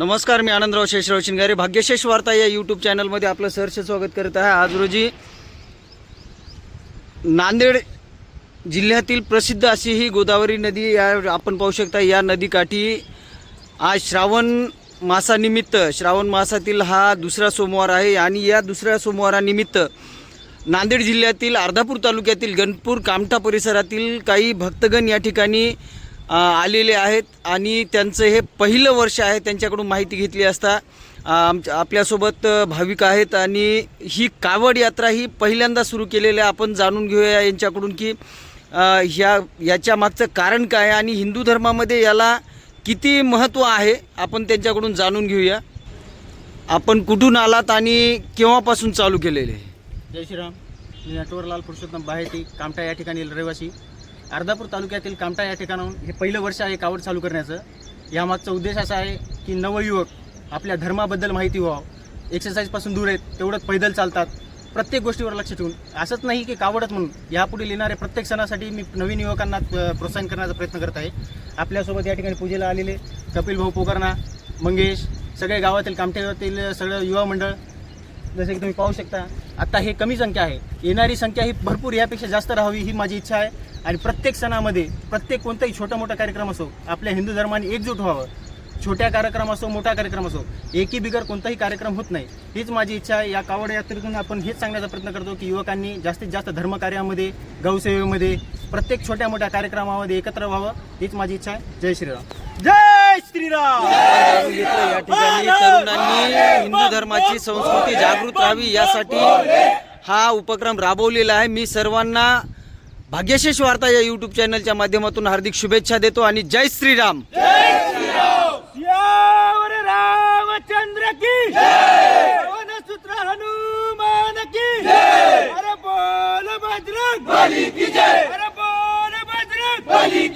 नमस्कार मी आनंदराव शेषराव शिंगारे. भाग्यशेष वार्ता या यूट्यूब चॅनलमध्ये आपलं सहर्ष स्वागत करत आहे. आज रोजी नांदेड जिल्ह्यातील प्रसिद्ध अशी ही गोदावरी नदी या आपण पाहू शकता या नदीकाठी आज श्रावण मासानिमित्त श्रावण मासातील हा दुसरा सोमवार आहे आणि या दुसऱ्या सोमवारानिमित्त नांदेड जिल्ह्यातील अर्धापूर तालुक्यातील गणपूर कामठा परिसरातील काही भक्तगण या ठिकाणी आलेले आहेत आणि त्यांचं हे पहिलं वर्ष आहे त्यांच्याकडून माहिती घेतली असता आमच्या आपल्यासोबत भाविक आहेत आणि ही कावड यात्रा ही पहिल्यांदा सुरू केलेली आहे. आपण जाणून घेऊया यांच्याकडून की ह्या याच्या मागचं कारण काय आहे आणि हिंदू धर्मामध्ये याला किती महत्त्व आहे आपण त्यांच्याकडून जाणून घेऊया. आपण कुठून आलात आणि केव्हापासून चालू केलेले आहे? जय श्रीराम. मी नटवरलाल पुरुषोत्तम बाहेटी कामठा या ठिकाणी रहिवासी. अर्धापूर तालुक्यातील कामठा या ठिकाणाहून हे पहिलं वर्ष आहे कावड चालू करण्याचं. यामागचा उद्देश असा आहे की नवयुवक आपल्या धर्माबद्दल माहिती व्हावं. एक्सरसाइजपासून दूर आहेत तेवढंच पैदल चालतात. प्रत्येक गोष्टीवर लक्ष ठेवून. असंच नाही की कावडच म्हणून. यापुढे येणाऱ्या प्रत्येक सणासाठी मी नवीन युवकांना प्रोत्साहन करण्याचा प्रयत्न करत आहे. आपल्यासोबत या ठिकाणी पूजेला आलेले कपिल भाऊ पोकरणा मंगेश सगळे गावातील कामठ्यातील सगळं युवा मंडळ जसे की तुम्ही पाहू शकता आता हे कमी संख्या आहे. येणारी संख्या ही भरपूर यापेक्षा जास्त राहावी ही माझी इच्छा आहे. आणि प्रत्येक सणामध्ये प्रत्येक कोणताही छोटा मोठा कार्यक्रम असो आपल्या हिंदू धर्माने एकजूट व्हावं. छोट्या कार्यक्रम असो मोठा कार्यक्रम असो एकी बिगर कोणताही कार्यक्रम होत नाही. हीच माझी इच्छा आहे. या कावड यात्रेतून आपण हेच सांगण्याचा प्रयत्न करतो की युवकांनी जास्तीत जास्त धर्मकार्यामध्ये गौसेवेमध्ये प्रत्येक छोट्या मोठ्या कार्यक्रमामध्ये एकत्र व्हावं हीच माझी इच्छा आहे. जय श्रीराम. जय! श्रीराम! या ठिकाणी तरुणांनी हिंदू धर्माची संस्कृती जागृत राहावी यासाठी हा उपक्रम राबवलेला आहे. मी सर्वांना भाग्यशेष वार्ता या युट्यूब चॅनलच्या माध्यमातून हार्दिक शुभेच्छा देतो आणि जय श्रीराम! सियावर रामचंद्र की पवन सूत्र हनुमान की अरे बोल बजरंग! बली की जय! अरे बोल बजरंग! बली